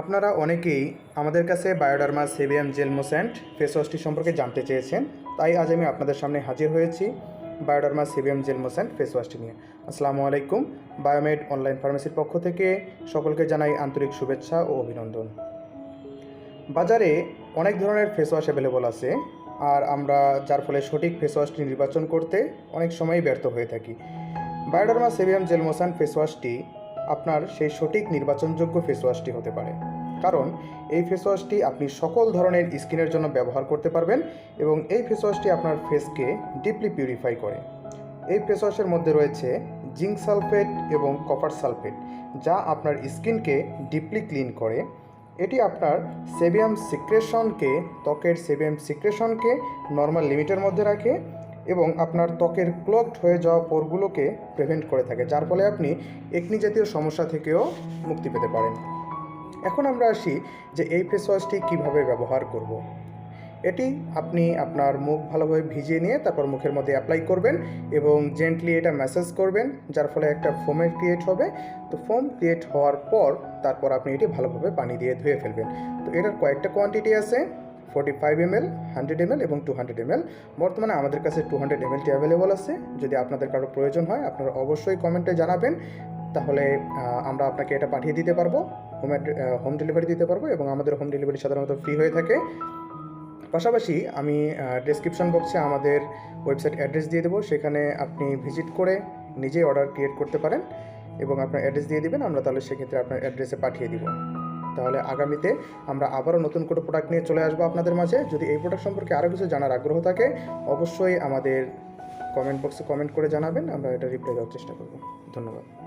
আপনারা অনেকেই আমাদের কাছে বায়োডার্মা, সেভিয়াম জেলমোস্যান্ট ফেস ওয়াশটি সম্পর্কে জানতে চেয়েছেন। তাই আজ আমি আপনাদের সামনে হাজির হয়েছি বায়োডার্মা, সেভিয়াম জেলমোস্যান্ট ফেস ওয়াশটি নিয়ে। আসসালামু আলাইকুম। বায়োমেড অনলাইন ফার্মেসির পক্ষ থেকে সকলকে জানাই আন্তরিক শুভেচ্ছা ও অভিনন্দন। বাজারে অনেক ধরনের ফেস ওয়াশ অ্যাভেলেবল আছে আর আমরা যার ফলে সঠিক ফেস ওয়াশটি নির্বাচন করতে অনেক সময়ই ব্যর্থ হয়ে থাকি। বায়োডার্মা, সেভিয়াম জেলমোসান ফেস ওয়াশটি আপনার সেই সঠিক নির্বাচনযোগ্য ফেস ওয়াশটি হতে পারে। কারণ এই ফেস ওয়াশটি আপনি সকল ধরনের স্কিনের জন্য ব্যবহার করতে পারবেন এবং এই ফেস ওয়াশটি আপনার ফেসকে ডিপলি পিউরিফাই করে। এই ফেস ওয়াশের মধ্যে রয়েছে জিঙ্ক সালফেট এবং কপার সালফেট, যা আপনার স্কিনকে ডিপলি ক্লিন করে। এটি আপনার সেবিয়াম সিক্রেশনকে, ত্বকের সেবিয়াম সিক্রেশনকে নর্মাল লিমিটের মধ্যে রাখে এবং আপনার ত্বকের ক্লগড হয়ে যাওয়া পোরগুলোকে প্রিভেন্ট করে থাকে, যার ফলে আপনি একনি জাতীয় সমস্যা থেকেও মুক্তি পেতে পারেন। এখন আমরা আসি যে এই ফেস ওয়াশটি কীভাবে ব্যবহার করব। এটি আপনি আপনার মুখ ভালোভাবে ভিজিয়ে নিয়ে তারপর মুখের মধ্যে অ্যাপ্লাই করবেন এবং জেন্টলি এটা ম্যাসাজ করবেন, যার ফলে একটা ফোমের ক্রিয়েট হবে। তো ফোম ক্রিয়েট হওয়ার পর তারপর আপনি এটি ভালোভাবে পানি দিয়ে ধুয়ে ফেলবেন। তো এটার কয়েকটা কোয়ান্টিটি আছে। Forty five M L hundred M L এবং টু হান্ড্রেড এম এল বর্তমানে আমাদের কাছে টু হান্ড্রেড এম এলটি অ্যাভেলেবল আছে। যদি আপনাদের কারও প্রয়োজন হয়, আপনারা অবশ্যই কমেন্টে জানাবেন। তাহলে আমরা আপনাকে এটা পাঠিয়ে দিতে পারব। হোম হোম ডেলিভারি দিতে পারব এবং আমাদের হোম ডেলিভারি সাধারণত ফ্রি হয়ে থাকে। পাশাপাশি আমি ডেসক্রিপশন বক্সে আমাদের ওয়েবসাইট অ্যাড্রেস দিয়ে দেবো। সেখানে আপনি ভিজিট করে নিজেই অর্ডার ক্রিয়েট করতে পারেন এবং আপনার অ্যাড্রেস দিয়ে দেবেন। আমরা তাহলে সেক্ষেত্রে আপনার অ্যাড্রেসে পাঠিয়ে দিব। তাহলে আগামীতে আমরা আবারও নতুন কোনো প্রোডাক্ট নিয়ে চলে আসব আপনাদের মাঝে। যদি এই প্রোডাক্ট সম্পর্কে আরও কিছু জানার আগ্রহ থাকে, অবশ্যই আমাদের কমেন্ট বক্সে কমেন্ট করে জানাবেন, আমরা এটা রিপ্লাই দেওয়ার চেষ্টা করব। ধন্যবাদ।